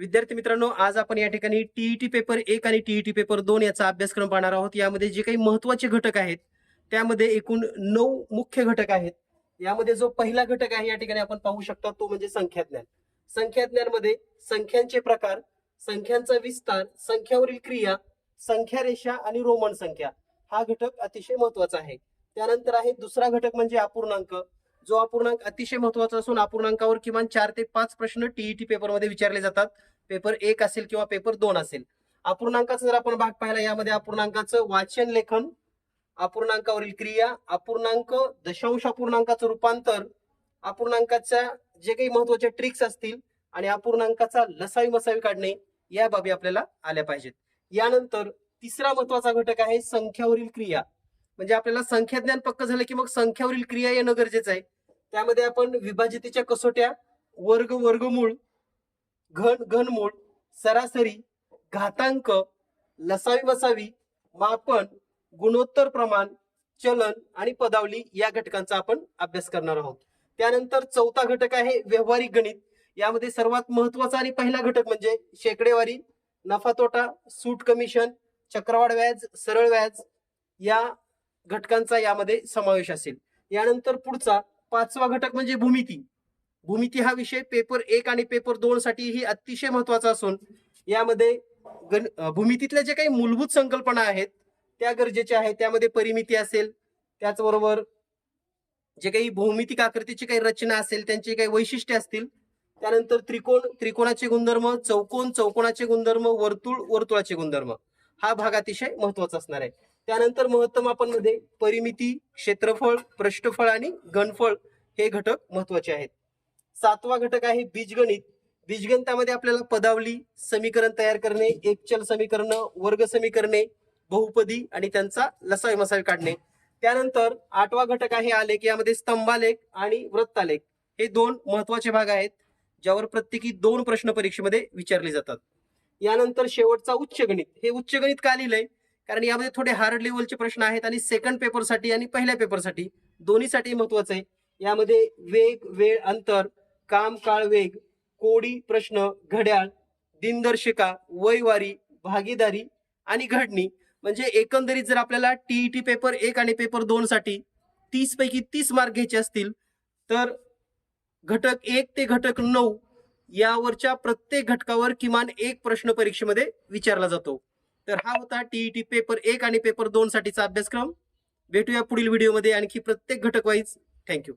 विद्यार्थी मित्रांनो आज आपण या ठिकाणी टीईटी पेपर एक आणि टीईटी पेपर दोन याचा अभ्यासक्रम पाहणार आहोत. यामध्ये जे काही महत्त्वाचे घटक आहेत त्यामध्ये एकूण नऊ मुख्य घटक आहेत. यामध्ये जो पहिला घटक आहे या ठिकाणी आपण पाहू शकतो तो म्हणजे संख्याज्ञान. संख्याज्ञानमध्ये संख्यांचे प्रकार संख्यांचा विस्तार संख्यावरील क्रिया संख्या रेषा आणि रोमन संख्या. हा घटक अतिशय महत्त्वाचा आहे. त्यानंतर आहे दुसरा घटक म्हणजे अपूर्णांक. जो अपूर्णांक अतिशय महत्त्वाचा असून अपूर्णांकावर किमान चार ते पाच प्रश्न टीईटी पेपरमध्ये विचारले जातात. पेपर एक असेल किंवा पेपर दोन असेल. अपूर्णांकाचा जर आपण भाग पाहिला यामध्ये अपूर्णांकाचं वाचन लेखन अपूर्णांकावरील क्रिया अपूर्णांक दशांश अपूर्णांकाचं रूपांतर अपूर्णांकाच्या जे काही महत्त्वाचे ट्रिक्स असतील आणि अपूर्णांकाचा लसावी मसावी काढणे या बाबी आपल्याला आल्या पाहिजेत. यानंतर तिसरा महत्त्वाचा घटक आहे संख्यावरील क्रिया. म्हणजे आपल्याला संख्याज्ञान पक्क झालं की मग संख्यावरील क्रिया येणं गरजेचं आहे. त्यामध्ये आपण विभाजितेच्या कसोट्या वर्ग वर्गमूळ घन घनमूळ सरासरी घातांक लसावी वसावी मापन गुणोत्तर प्रमाण चलन आणि पदावली या घटकांचा आपण अभ्यास करणार आहोत. त्यानंतर चौथा घटक आहे व्यवहारिक गणित. यामध्ये सर्वात महत्त्वाचा आणि पहिला घटक म्हणजे शेकडेवारी नफा तोटा सूट कमिशन चक्रवाढ व्याज सरळ व्याज या घटकांचा यामध्ये समावेश असेल. यानंतर पुढचा पाचवा घटक म्हणजे भूमिती. भूमिती हा विषय पेपर एक आणि पेपर दोन साठीही अतिशय महत्त्वाचा असून यामध्ये गण भूमितीतल्या जे काही मूलभूत संकल्पना आहेत त्या गरजेच्या आहेत. त्यामध्ये परिमिती असेल त्याचबरोबर जे काही भौमितिक आकृतीची काही रचना असेल त्यांची काही वैशिष्ट्ये असतील त्यानंतर त्रिकोण त्रिकोणाचे गुणधर्म चौकोन चौकोनाचे गुणधर्म वर्तुळ वर्तुळाचे गुणधर्म. हा भाग अतिशय महत्त्वाचा असणार आहे. त्यानंतर महत्तमापनमध्ये परिमिती क्षेत्रफळ पृष्ठफळ आणि घनफळ हे घटक महत्त्वाचे आहेत. सातवा घटक आहे बीजगणित. बीजगणितामध्ये आपल्याला पदावली समीकरण तयार करणे एकचल समीकरण वर्ग समीकरणे बहुपदी आणि त्यांचा लसावी मसावी काढणे. त्यानंतर आठवा घटक आहे आलेख. यामध्ये स्तंभालेख आणि वृत्तालेख. हे दोन महत्त्वाचे भाग आहेत ज्यावर प्रत्येकी दोन प्रश्न परीक्षेमध्ये विचारले जातात. यानंतर शेवटचा उच्च गणित हे उच्च गणित का लिहिलंय? कारण यामध्ये थोडे हार्ड लेवलचे प्रश्न आहेत आणि सेकंड पेपरसाठी आणि पहिल्या पेपरसाठी दोन्हीसाठी महत्वाचं आहे. यामध्ये वेग वेळ अंतर काम काळ वेग कोडी प्रश्न घड्याळ दिनदर्शिका वयवारी भागीदारी आणि घडणी. म्हणजे एकंदरीत जर आपल्याला टीईटी पेपर एक आणि पेपर दोन साठी तीस पैकी तीस मार्क घ्यायचे असतील तर घटक एक ते घटक नऊ यावरच्या प्रत्येक घटकावर किमान एक प्रश्न परीक्षेमध्ये विचारला जातो. तर हा होता टीईटी पेपर एक आणि पेपर दोन साठीचा अभ्यासक्रम. भेटूया पुढील व्हिडिओमध्ये आणखी प्रत्येक घटक वाईज थँक्यू